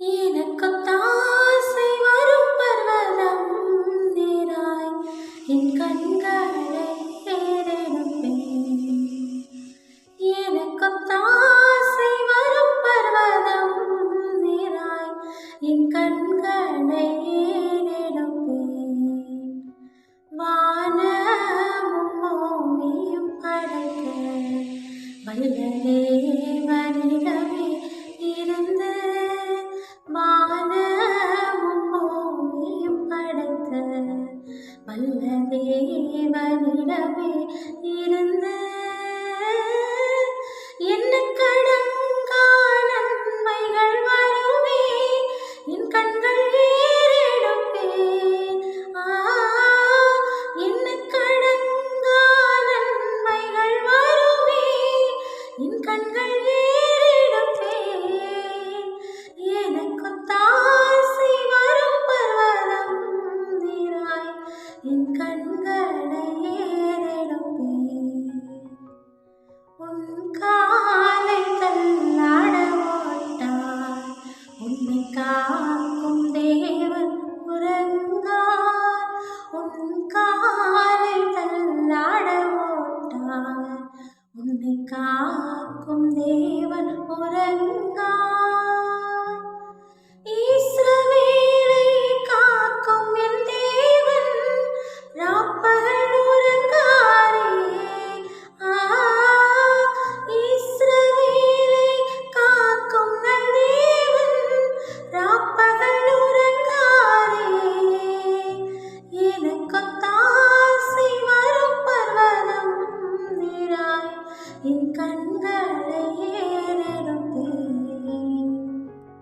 எனக்குத்தாசை வரும் பர்வதம் நேராய். என் கண்களை ஏறெடுப்பேன் எனக்குத்தாசை வரும் பர்வதம் நேராய். என் கண்களை ஏறெடுப்பேன் வானமும் பூமியும் படைக்க. வல்ல தேவனிடமே வல்ல தேவனிடமே இருந்து என்ன கடங்கான நன்மைகள் வருவே என் கண்கள் ஏறெடுப்பே ஆ என்ன கடங்கான நன்மைகள் வருவே என் கண்கள் ஏ உன் காலை தள்ளாட ஓட்டார். உன்னை காக்கும் தேவன் உறங்கா